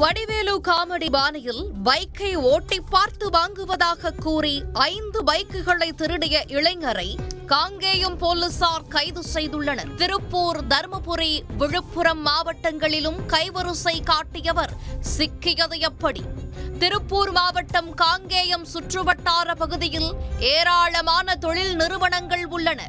Vadivelu comedy பாணியில் பைக்கை ஓட்டி பார்த்து வாங்குவதாக கூறி ஐந்து பைக்குகளை திருடிய இளைஞரை காங்கேயம் போலீசார் கைது செய்துள்ளனர். திருப்பூர் தருமபுரி விழுப்புரம் மாவட்டங்களிலும் கைவரிசை காட்டியவர் சிக்கியது எப்படி? திருப்பூர் மாவட்டம் காங்கேயம் சுற்றுவட்டார பகுதியில் ஏராளமான தொழில் நிறுவனங்கள் உள்ளன.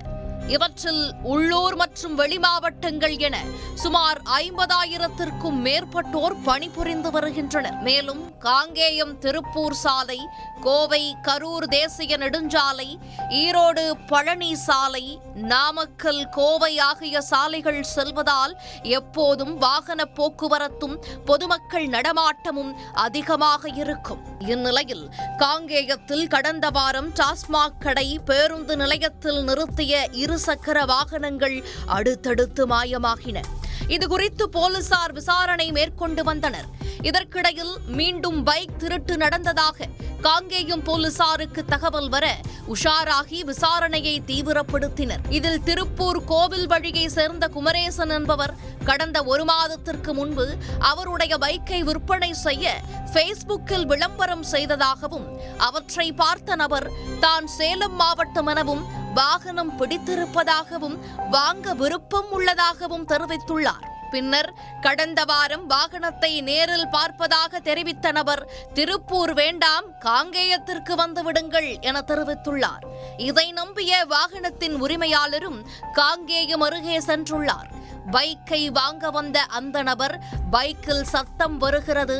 இவற்றில் உள்ளூர் மற்றும் வெளிமாவட்டங்கள் என சுமார் ஐம்பதாயிரத்திற்கும் மேற்பட்டோர் பணிபுரிந்து வருகின்றனர். மேலும் காங்கேயம் திருப்பூர் சாலை கோவை கரூர் தேசிய நெடுஞ்சாலை ஈரோடு பழனி சாலை நாமக்கல் கோவை ஆகிய சாலைகள் செல்வதால் எப்போதும் வாகன போக்குவரத்தும் பொதுமக்கள் நடமாட்டமும் அதிகமாக இருக்கும். இந்நிலையில் காங்கேயத்தில் கடந்த வாரம் டாஸ்மாக் கடை பேருந்து நிலையத்தில் நிறுத்திய இருசக்கர வாகனங்கள் அடுத்தடுத்து மாயமாகின. இதுகுறித்து போலீசார் விசாரணை மேற்கொண்டு வந்தனர். இதற்கிடையில் மீண்டும் பைக் திருட்டு நடந்ததாக காங்கேயம் போலீசாருக்கு தகவல் வர உஷாராகி விசாரணையை தீவிரப்படுத்தினர். இதில் திருப்பூர் கோவில் வழியை சேர்ந்த குமரேசன் என்பவர் கடந்த ஒரு மாதத்திற்கு முன்பு அவருடைய பைக்கை விற்பனை செய்ய ஃபேஸ்புக்கில் விளம்பரம் செய்ததாகவும் அவற்றை பார்த்த நபர் தான் சேலம் மாவட்டம் எனவும் வாகனம் பிடித்திருப்பதாகவும் வாங்க விருப்பம் உள்ளதாகவும் தெரிவித்துள்ளார். பின்னர் கடந்த வாரம் வாகனத்தை நேரில் பார்ப்பதாக தெரிவித்த நபர் திருப்பூர் வேண்டாம் காங்கேயத்திற்கு வந்து விடுங்கள் என தெரிவித்துள்ளார். இதை நம்பிய வாகனத்தின் உரிமையாளரும் காங்கேயம் அருகே சென்றுள்ளார். பைக்கை வாங்க வந்த அந்த நபர் பைக்கில் சத்தம் வருகிறது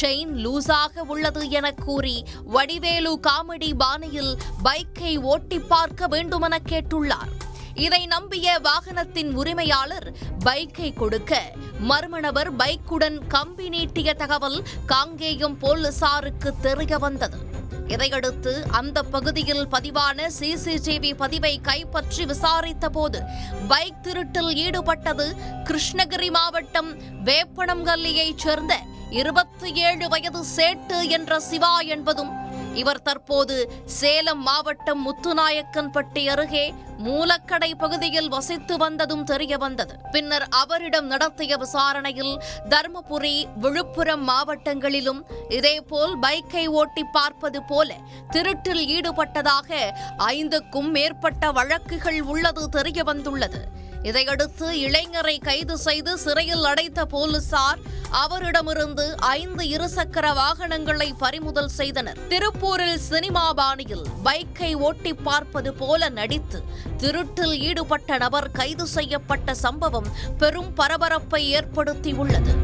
செயின் லூசாக உள்ளது என கூறி வடிவேலு காமெடி பாணியில் பைக்கை ஓட்டி பார்க்க வேண்டுமென கேட்டுள்ளார். இதை நம்பிய வாகனத்தின் உரிமையாளர் பைக்கை கொடுக்க மர்ம நபர் பைக்குடன் கம்பி நீட்டிய தகவல் காங்கேயம் போலீசாருக்கு தெரிய வந்தது. இதையடுத்து அந்த பகுதியில் பதிவான சிசிடிவி பதிவை கைப்பற்றி விசாரித்த போது பைக் திருட்டில் ஈடுபட்டது கிருஷ்ணகிரி மாவட்டம் வேப்பனங்கல்லியைச் சேர்ந்த இருபத்தி ஏழு வயது சேட்டு என்ற சிவா என்பதும் இவர் தற்போது சேலம் மாவட்டம் முத்துநாயக்கன்பட்டி அருகே மூலக்கடை பகுதியில் வசித்து வந்ததும் தெரிய வந்தது. பின்னர் அவரிடம் நடத்திய விசாரணையில் தருமபுரி விழுப்புரம் மாவட்டங்களிலும் இதேபோல் பைக்கை ஓட்டி பார்ப்பது போல திருட்டில் ஈடுபட்டதாக ஐந்துக்கும் மேற்பட்ட வழக்குகள் உள்ளது தெரிய வந்துள்ளது. இதையடுத்து இளைஞரை கைது செய்து சிறையில் அடைத்த போலீசார் அவரிடமிருந்து ஐந்து இருசக்கர வாகனங்களை பறிமுதல் செய்தனர். திருப்பூரில் சினிமா பாணியில் பைக்கை ஓட்டி பார்ப்பது போல நடித்து திருட்டில் ஈடுபட்ட நபர் கைது செய்யப்பட்ட சம்பவம் பெரும் பரபரப்பை ஏற்படுத்தியுள்ளது.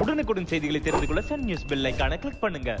உடனுக்குடன் செய்திகளை தெரிந்து கொள்ள சன் நியூஸ் பெல் கிளிக் பண்ணுங்க.